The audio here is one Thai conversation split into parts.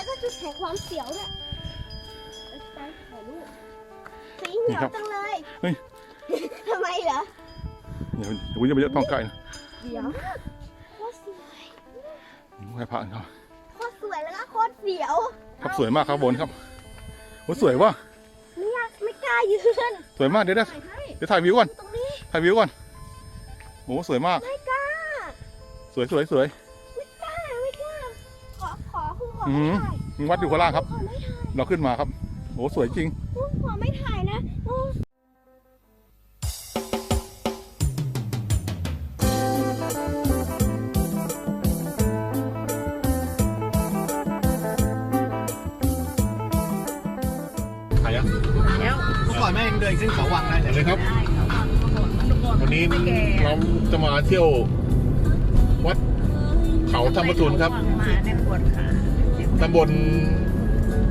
แล้วก็จุดแห่งความเสียวเนี่ยไปถ่ายรูปสีเหนียวจังเลยเฮ้ย ทำไมเหรอ เดี๋ยวเดี๋ยวผมจะไปเยอะต้องใกล้นะเดี๋ยวโคตรสวยไหว้พระครับโคตรสวยแล้วก็โคตรเสียวครับสวยมากครับบนครับโอ้สวยว่ะไม่อยากไม่กล้ายืนสวยมากเดี๋ยวเดี๋ยวถ่ายให้เดี๋ยวถ่ายวิวก่อนตรงนี้ถ่ายวิวก่อนโอ้สวยมากไม่กล้า สวยสวยสวย ขอคือขออืไม่มถ่ายวัดอยู่ข้างล่างครับ ขอไม่ถ่ายเราขึ้นมาครับโอ้สวยจริงขอไม่ถ่ายนะโอ้ถ่ายยังแล้วเมื่อก่อนแม่ยังเดินขึ้นเขาวังได้เห็นเลเลยยครับ วันนี้เราจะมาเที่ยววัดเขาธรรมทุนครับ มาในปวดขา ตำบล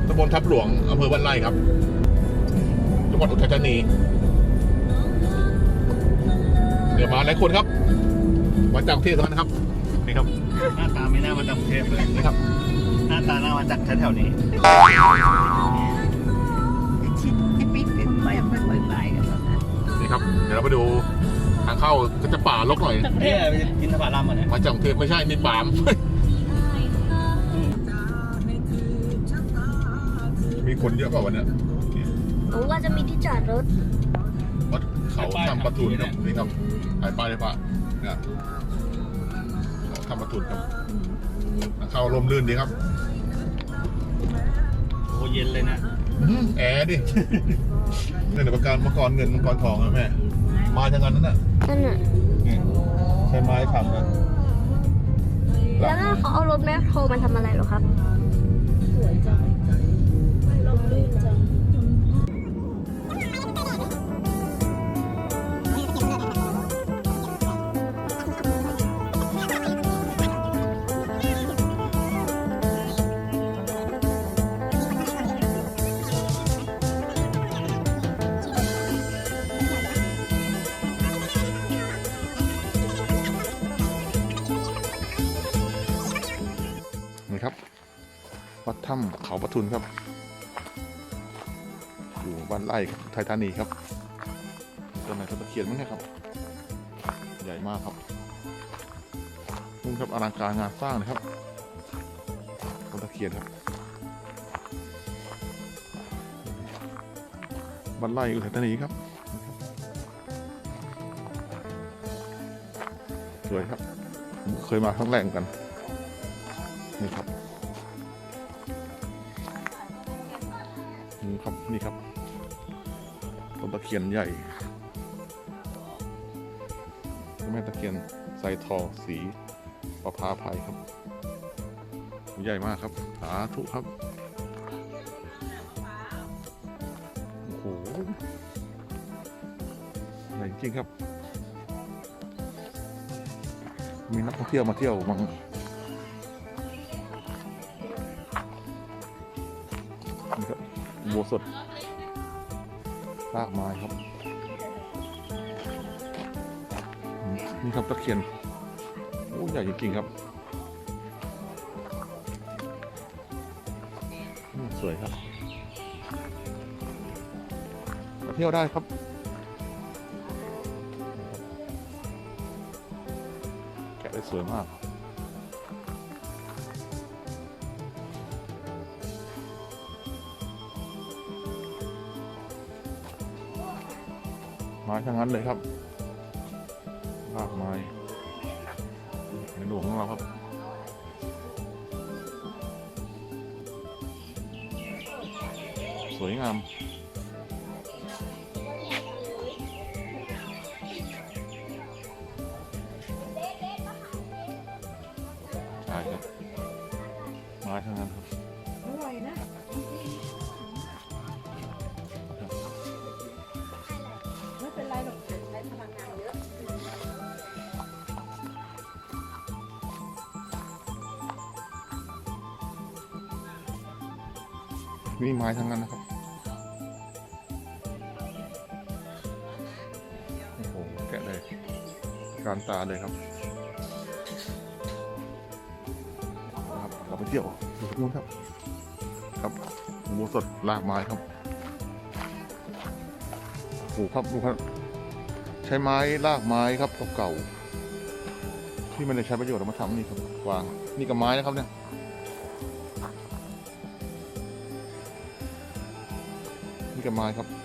ตำบลทับหลวงอำเภอบ้านไร่ครับจังหวัดอุทัยธานีเดี๋ยวมาหลายคนครับมาจากกรุงเทพทั้งนั้นครับนี่ครับ หน้าตาไม่น่ามาจากกรุงเทพเลยนี่ครับ หน้าตาน่ามาจากแถวๆนี้ชิดไอ้ปิ๊กเป็นไปไปไปไปกันแล้วนะนี่ครับ เดี๋ยวเราไปดูทางเข้าก็จะป่าลกหน่อยนี่ไปกินสปาลัมอะเนี่ยมาจากกรุงเทพไม่ใช่นี่ปาล์ม มีคนเยอะเปล่าวันเนี้ยผมว่าจะมีที่จอดรถวัดเขาทำประทุนครับนี่ครับถ่ายป้ายเลยปะเนี่ยเขาทำประทุนครับเข้าลมลื่นดีครับโอ้เย็นเลยนะแอร์ดิเนี่ยเดี๋ยวประกันมังกรเงินมังกรทองนะแม่มาทางนั้นน่ะนั่นน่ะนี่ใช้ไม้ทำนะแล้วนั่นเขาเอารถแมคโครมาทำอะไรเหรอครับ ถ้ำเขาประทุนครับ อยู่บ้านไร่ไทยธานีครับต้นไหนต้นตะเคียนมั้งเนี่ยครับ ใหญ่มากครับนู่นครับอลังการงานสร้างนะครับต้นตะเคียนครับบ้านไร่อุทัยธานีครับสวยครับ เคยมาครั้งแรกเหมือนกัน ตะเคียนใหญ่แม่ตะเคียนไซทองสีประพาภัยครับ ใหญ่มากครับ สาธุครับ โอ้โหใหญ่จริงครับ มีนักท่องเที่ยวมาเที่ยวมังนี่ครับบัวสด รากไม้ครับมนี่ครับตะเคียนโอ้ใหญ่จริงๆครับ สวยครับมาเที่ยวได้ครับแกะได้สวยมาก ม้ทั้งนั้นเลยครับรากไม้ในหลวงของเราครับสวยงาม นี่ไม้ทั้งนั้นนะครับโอ้โหแกะเลย การตาเลยครับครับเราไปเที่ยวดูตรงนู้นครับ ครับหมูสดลากไม้ครับโอ้ครับดูครับ ใช้ไม้ลากไม้ครับเก่าๆที่ไม่ได้ใช้ประโยชน์เอามาทำนี่ครับวางนี่กับไม้นะครับเนี่ย นี่กับไม้ครับ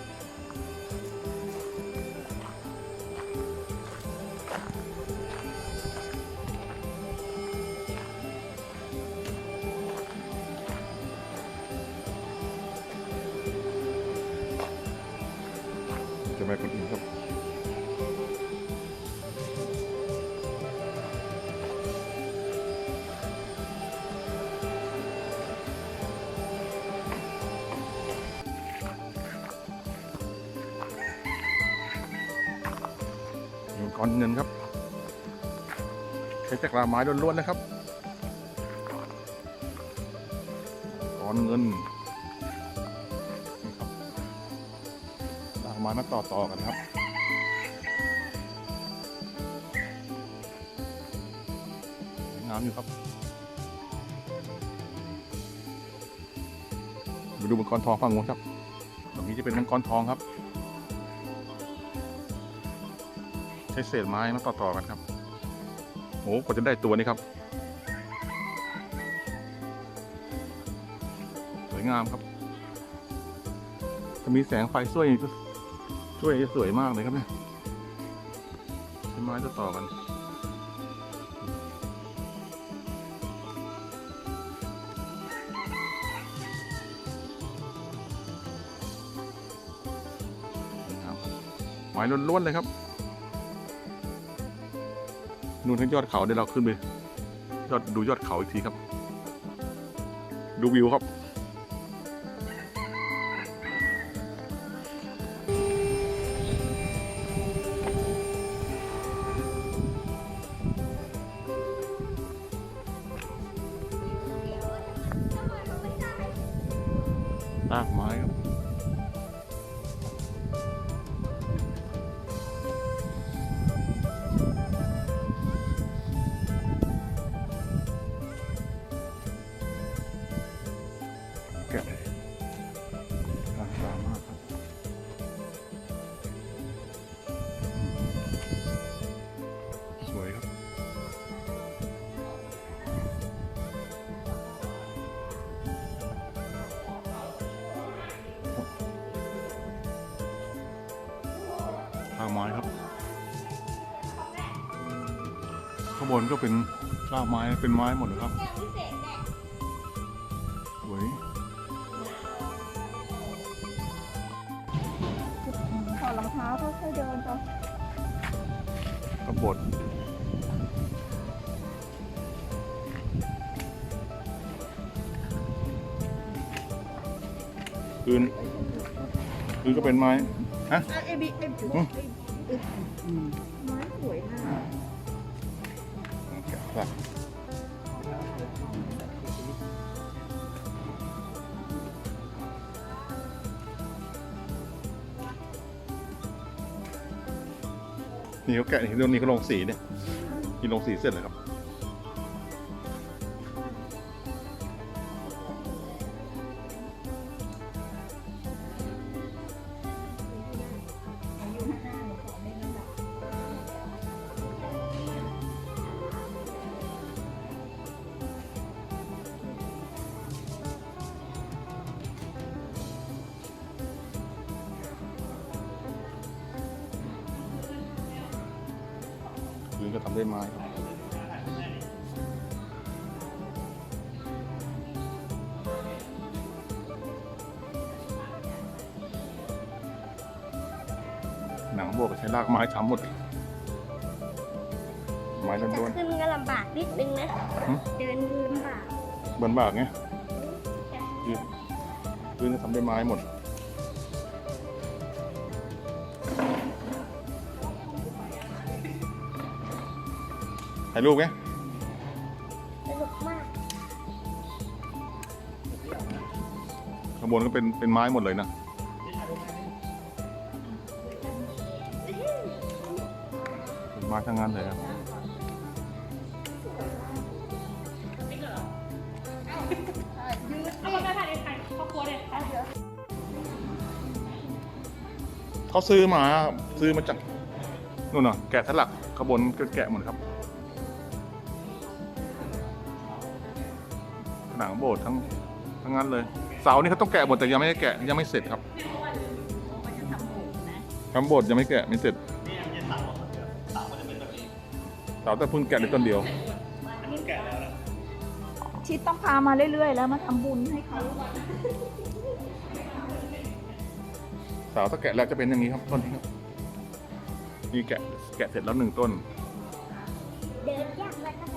เงินครับใช้จากลาไม้ล้วนๆนะครับก้อนเงินลากไม้มาต่อๆกันครับงามอยู่ครับมาดูมังกรทองฝั่งนู้นครับตรงนี้จะเป็นมังกรทองครับ ช้เศษไม้มาต่อๆกันครับโอ้กว่าจะได้ตัวนี้ครับ สวยงามครับถ้ามีแสงไฟช่วยช่วยจะสวยมากเลยครับเนี่ยใช้ไม้ต่อๆกันไม้ล้วนๆเลยครับ นู่นทั้งยอดเขาเดี๋ยวเราขึ้นไปยอดดูยอดเขาอีกทีครับ ดูวิวครับ ไม้ครับ ข้างบนก็เป็นรากไม้เป็นไม้หมดเลยครับสวยถอดรองเท้าค่อยๆเดินไปกบฏพื้นพื้นก็เป็นไม้ฮะเอบิเอบิ นี่เขาแกะนี่ตรงนี้เขาลงสีเนี่ยนี่ลงสีเสร็จเลยครับ หนังบวกก็ใช้รากไม้ทำหมดไม้จะล้วนขึ้นก็ลำบากนิดนึงนะหึเดินลำบากๆบนบากไงพื้นพื้นก็ทำด้วยไม้หมด ถ่ายรูปไงสนุกมากข้างบนก็เป็นเป็นไม้หมดเลยนะ ทั้งนั้นเลยเขาซื้อมาซื้อมาจากนู่นน่ะแกะสลักขบวนก็แกะหมดครับหนังโบสถ์ทั้งทั้งนั้นเลย เสานี่เขาต้องแกะหมดแต่ยังไม่ได้แกะยังไม่เสร็จครับทำโบสถ์ยังไม่แกะไม่เสร็จ เสาแต่เพิ่งแกะได้ต้นเดียว อันนู้นแกะแล้วนะชิดต้องพามาเรื่อยๆ แล้วมาทำบุญให้เขาเสาถ้าแกะแล้วจะเป็นอย่างนี้ครับต้นนี้ครับนี่แกะแกะเสร็จแล้วหนึ่งต้น เดินยากแล้วก็ไป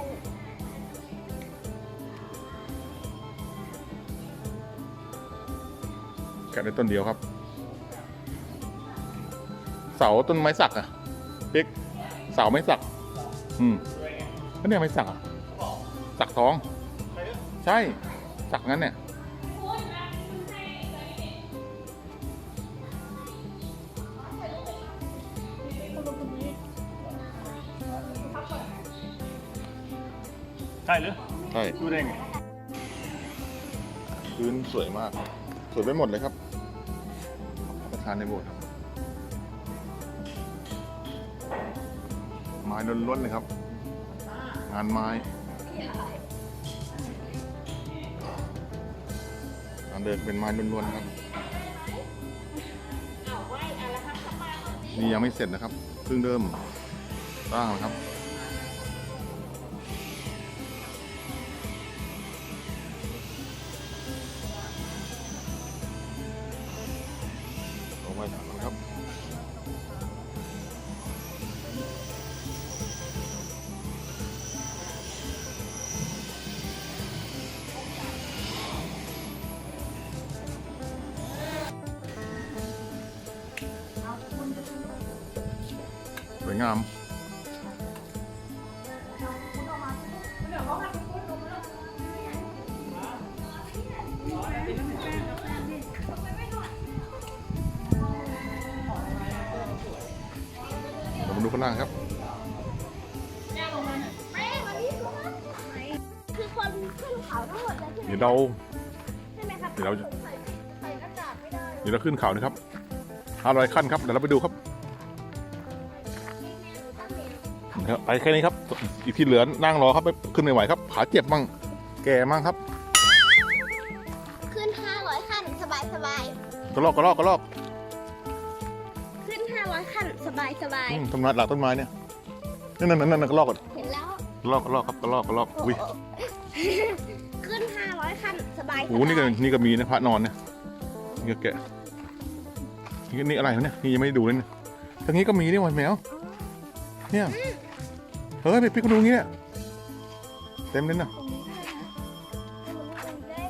แกะได้ต้นเดียวครับ เสาต้นไม้สักอะปิ๊กเสาไม้สัก อืมก็เนี่ยไม้สักอะสักทอง ใช่ สักงั้นเนี่ย ใช่หรือใช่ดูได้ไงพื้นสวยมาก สวยไปหมดเลยครับ ประธานในโบสถ์ครับ ม้ล้วนๆเลยครับ งานไม้ทางเดินเป็นไม้ล้วนๆครับ นี่ยังไม่เสร็จนะครับเพิ่งเริ่มสร้างนะครับ เรามาดูข้างล่างครับคือคนขึ้นเขาทั้งหมดเลยใช่ไหมเดี๋ยวเรา ใช่ไหมครับเดี๋ยวเราจะ ใส่ใส่หน้ากากไม่ได้เดี๋ยวเราขึ้นเขานะครับห้าร้อยขั้นครับเดี๋ยวเราไปดูครับนะครับไปแค่นี้ครับ อีกที่เหลือนั่งรอครับไม่ขึ้นไม่ไหวครับ ขาเจ็บมั่งแก่มั่งครับ ขึ้น 500ขั้นสบายสบาย กระลอกกระลอกกระลอก บายสบายอืมต้นไม้หลักต้นไม้เนี่ยนั่นนั่นนั่นกระลอกก่อนเห็นแล้วกระลอกกระลอกครับกระลอกกระลอกอุ้ยขึ้น 500ขั้นสบายโอ้โหนี่ก็นี่ก็มีนะพระนอนเนี่ยนี่ก็แกะนี่ก็นี่อะไรวะเนี่ยนี่ยังไม่ได้ดูเลยเนี่ยทางนี้ก็มีนี่วันแมวเนี่ยเฮ้ยไปพี่ก็ดูงี้เนี่ยเต็มเลยนะ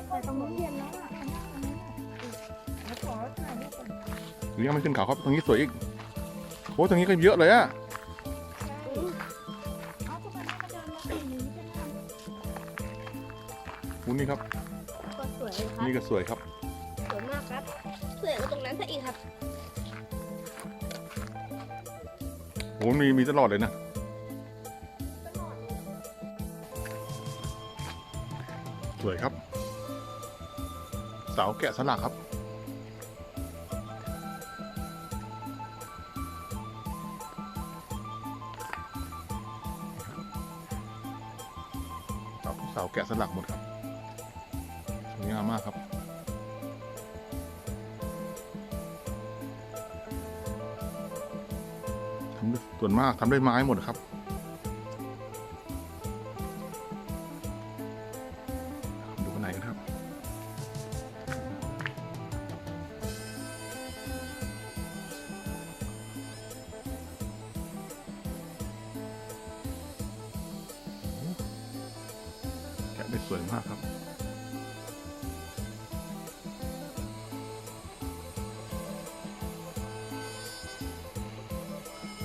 แต่ตรงนู้นเย็นแล้วอะแล้วขอถ่ายรูปก่อนหรือยังไม่ขึ้นเขาครับตรงนี้สวยอีก โอ้ตรงนี้ก็เยอะเลยอะเอาทำไมไม่มาเดินมาอย่างนี้กันล่ะโอ้นี่ครับ ก็สวยครับนี่ก็สวยครับ สวยมากครับสวยกว่าตรงนั้นซะอีกครับโอ้มีมีตลอดเลยนะ สวยครับ เสาแกะสลักครับ เสาแกะสลักหมดครับสวยงามมากครับทำด้วยส่วนมากทำด้วยไม้หมดครับ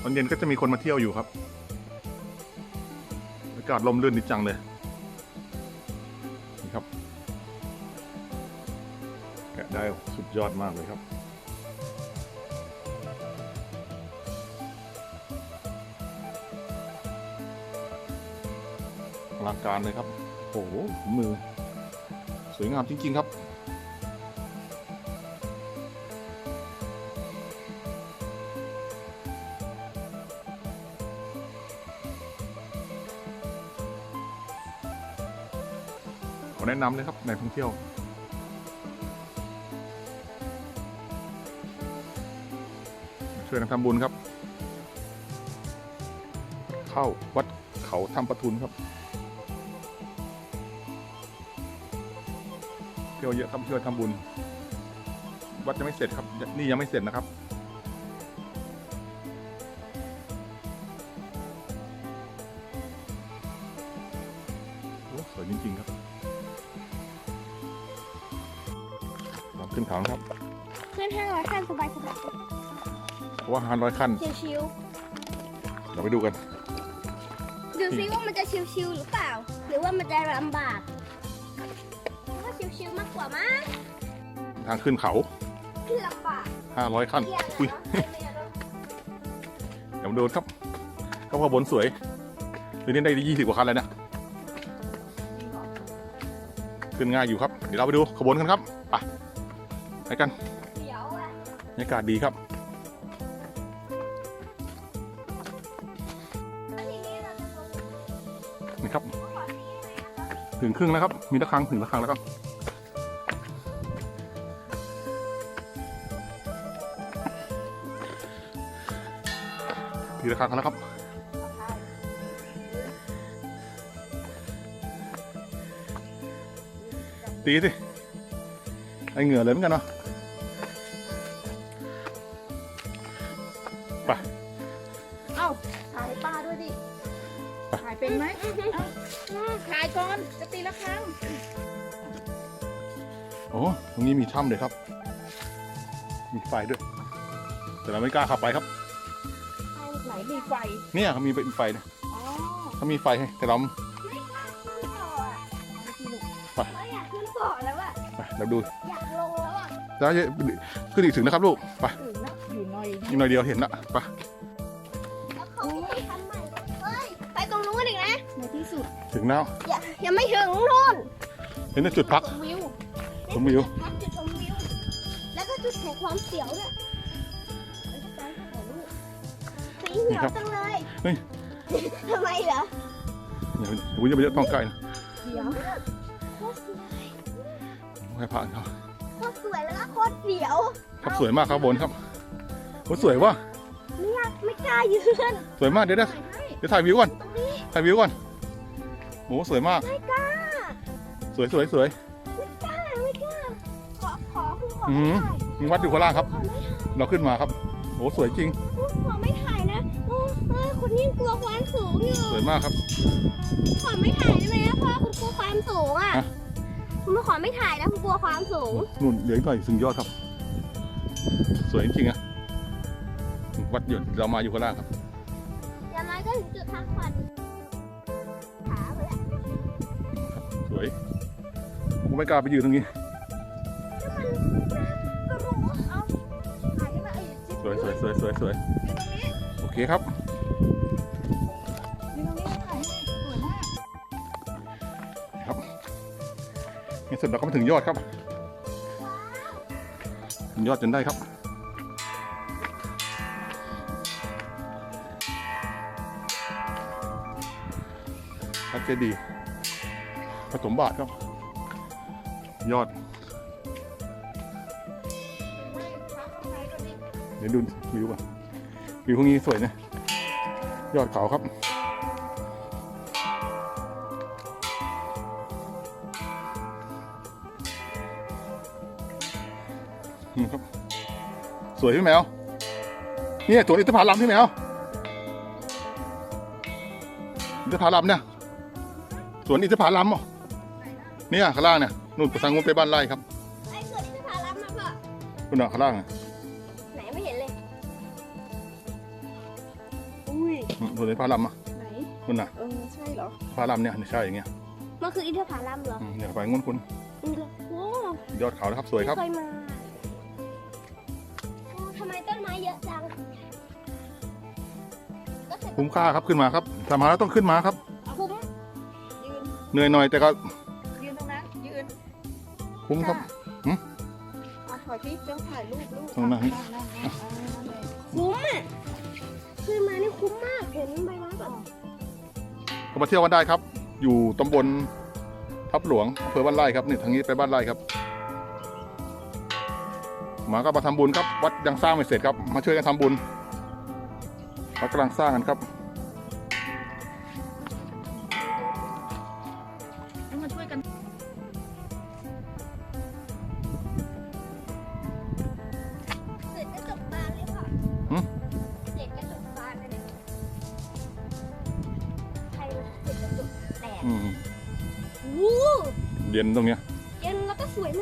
อนเย็นก็จะมีคนมาเที่ยวอยู่ครับ อากาศลมลื่นดีจังเลย นี่ครับ แกะได้สุดยอดมากเลยครับ อลังการเลยครับ โอ้โห มือ สวยงามจริง ๆ ครับ นะนำเลยครับแหล่งท่องเที่ยวช่วยกันทำบุญครับ เข้าวัดเขาทำประทุนครับ เที่ยวเยอะครับเที่ยวทำบุญ วัดยังไม่เสร็จครับ นี่ยังไม่เสร็จนะครับ ว่าห้าร้อยขั้น ชิวเราไปดูกัน ๆดูซิว่ามันจะชิวๆหรือเปล่า หรือว่ามันจะลำบากว่าชิวๆมากกว่ามั้งทางขึ้นเขาที่ลำบากห้าร้อยขั้น เที่ยงอุ้ยเดี๋ยวมาดูครับเขาขบวนสวยทีนี้ได้ยี่สิบกว่าคันแล้วนะขึ้นง่ายอยู่ครับ เดี๋ยวเราไปดูขบวนกันครับไปไปกัน เดี๋ยวอะบรรยากาศดีครับ ถึงครึ่งนะครับ มีตะครั้งถึงตะครั้งแล้วครับทีระฆังแล้วครับตีสิไอเหงื่อเลยเหมือนกันเนาะ ถ่ายเป็นไหมเอ้าถ่ายก่อนจะตีละครั้งโอ้ตรงนี้มีถ้ำเลยครับ มีไฟด้วย แต่เราไม่กล้าขับไปครับไหนมีไฟเนี่ยเขามีไฟเนี่ยอ๋อเขามีไฟให้แต่เราไม่กล้าขึ้นต่ออะไปเราอยากขึ้นต่อแล้วอะไปเราดูอยากลงแล้วอะแล้วจะขึ้นอีกถึงนะครับลูกไปถึงนะอยู่หน่อยอีกหน่อยเดียวเห็นละไป สุดถึงแล้วอย่ายังไม่ถึงนู่นเห็นแต่จุดพัก ชมวิวชมวิวจุดพักจุดชมวิว แล้วก็จุดแห่งความเสียวด้วยสีเหนียวจังเลยเฮ้ยทำไมเหรออย่าอย่าไปเยอะต้องใกล้นะเดี๋ยวโคตรสวยให้ผ่านครับโคตรสวยแล้วก็โคตรเสียวครับสวยมากครับบนครับโอ้สวยว่ะไม่อยากไม่กล้ายืนสวยมากเดี๋ยวเดี๋ยวถ่ายให้เดี๋ยวถ่ายวิวก่อนตรงนี้ถ่ายวิวก่อน โอ้สวยมาก ไม่กล้าสวยสวยสวยไม่กล้าไม่กล้าขอขอคือขออืไม่มถ่ายมีวัดอยู่ข้างล่างครับ ขอไม่ถ่ายเราขึ้นมาครับโอ้สวยจริงขอไม่ถ่ายนะโอ้เฮ้ยคุณยิ่งกลัวความสูงอยู่สวยมากครับ ขอไม่ถ่ายได้ไหมนะเพราะคุณกลัวความสูงอะฮะ คุณขอไม่ถ่ายนะคุณกลัวความสูงนู่นเหลืออีกหน่อยถึงยอดครับ สวยจริงๆอะวัดหยดเรามาอยู่ข้างล่างครับ ผมไม่กล้าไปยืนตรงนี้ สวยสวยสวยสวยสวยโอเคครับยืนตรงนี้ถ่ายให้สวยมากในสุดเราก็มาถึงยอดครับถึงยอดจนได้ครับพัดเจดีย์ผสมบาทครับ ยอด เดี๋ยวดูวิวก่อนวิวพวกนี้สวยนะ ยอดเขาครับนี่ครับ สวยพี่แมวเนี่ยสวนอินทผลัมพี่แมวอินทผลัมเนี่ยสวนอินทผลัมอะเนี่ยข้างล่างเนี่ย นู่นประสังงุนไปบ้านไร่ครับไอ้เกิดที่จะพารับมาเปล่านู่นน่ะข้างล่างน่ะไหนไม่เห็นเลย อุ้ย อืมสวนอินทผลัมอะไหนนู่นน่ะเออ ใช่เหรอผลัมเนี่ยใช่อย่างเงี้ยมันคืออินทผลัมเหรออืมเนี่ยไปงุ้นคุณอืมโอ้ยอดเขานะครับสวยครับ ไม่เคยมาโอ้ทำไมต้นไม้เยอะจังก็คือคุ้มค่าครับขึ้นมาครับทำมาแล้วต้องขึ้นมาครับ คุ้มยืนเหนื่อยหน่อยแต่ก็ คุ้มครับเอาถอยพี่เจ้าถ่ายรูปลูกตรงนั้นนั่งนั่งนั่งอ่านั่นแหละคุ้มอะขึ้นมานี่คุ้มมากเห็นใบไม้แบบก็มาเที่ยวกันได้ครับ อยู่ตำบลทพับหลวงอำเภอบ้านไร่ครับนี่ทางนี้ไปบ้านไร่ครับ มาก็มาทำบุญครับ วัดยังสร้างไม่เสร็จครับ มาช่วยกันทำบุญวัดกำลังสร้างกันครับ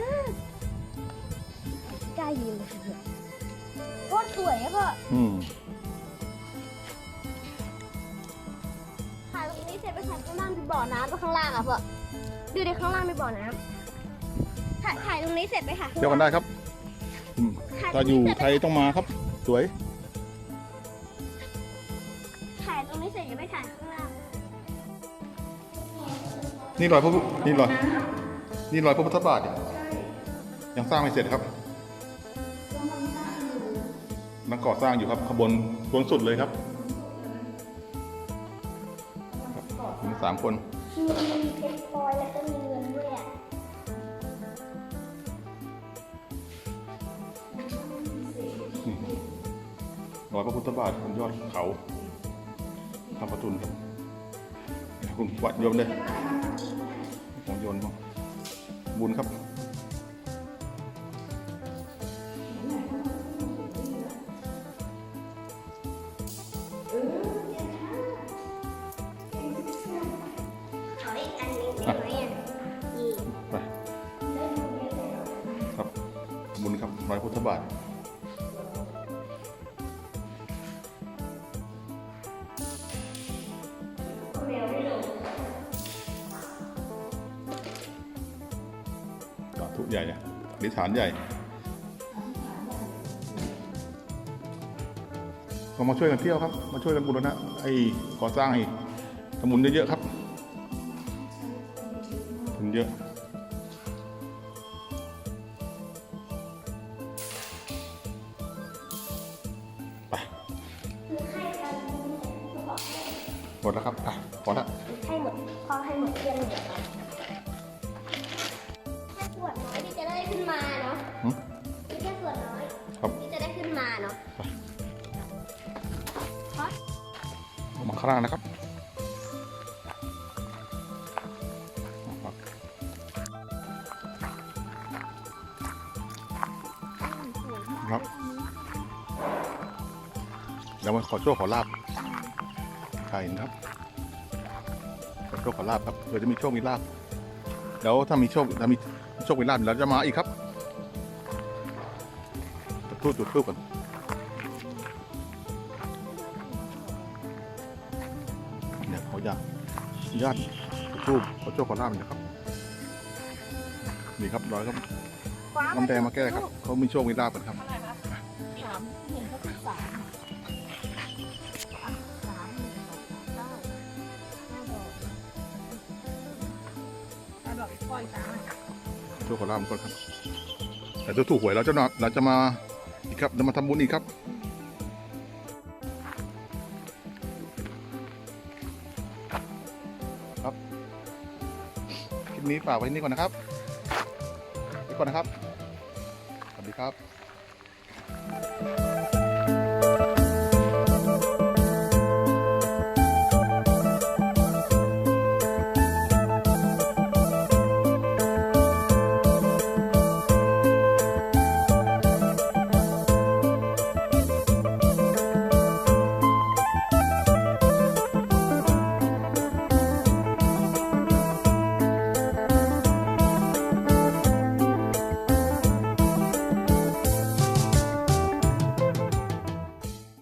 ากกล้ายืนเลยค่ะเนี่ยโคตรสวยอะพ่ออืมถ่ายตรงนี้เสร็จไปถ่ายข้างล่างเป็นบ่อน้ำไปข้างล่างอะพ่อดูดิข้างล่างเป็นบ่อน้ำถ่ายถ่ายตรงนี้เสร็จไปถ่ายข้างเที่ยวกันล่างได้ครับอืมถ่ายตรถ้างอยู่นี้เสร็จไทยต้องมาครับ สวย ถ่ายตรงนี้เสร็จจะไปถ่ายข้างล่างนี่รอยพระพุนี่รอย นี่รอยพระพุทธบาทเนี่ย ยังสร้างไม่เสร็จครับนังก่อสร้างอยู่ครับขบวนบนสุดเลยครับครับมีสามคนมีเพชรพลอยแล้วก็มีเงินด้วยอะรอยพระพุทธบาทบนยอดเขาพระประทุนครับคุณวัดโยมเลยของโยนมาบุญครับานใหญ่ ก็มาช่วยกันเที่ยวครับ มาช่วยกันบูรณะไอ้ก่อสร้างไอ้สมุนเยอะๆครับทุนเยอะ เดี๋ยวมาขอโชคขอลาบใช่นะครับ ขอโชคขอลาบครับเผื่อจะมีโชคมีลาบเดี๋ยวถ้ามีโชคถ้ามีโชคมีลาบเราจะมาอีกครับจุดทูบจุดทูบกันเนี่ยเขาอยากญาติรูปเขาโชคขอลาบนะครับนี่ครับร้อยครับน้ำแดงมาแก้ครับเขามีโชคมีลาบกันครับ อลาบก่อนครับแต่จะถูกหวยเราจะนอนเราจะมาอีกครับจะมาทำบุญอีกครับครับคลิปนี้ฝากไว้นี่ก่อนนะครับนี่ก่อนนะครับสวัสดีครับ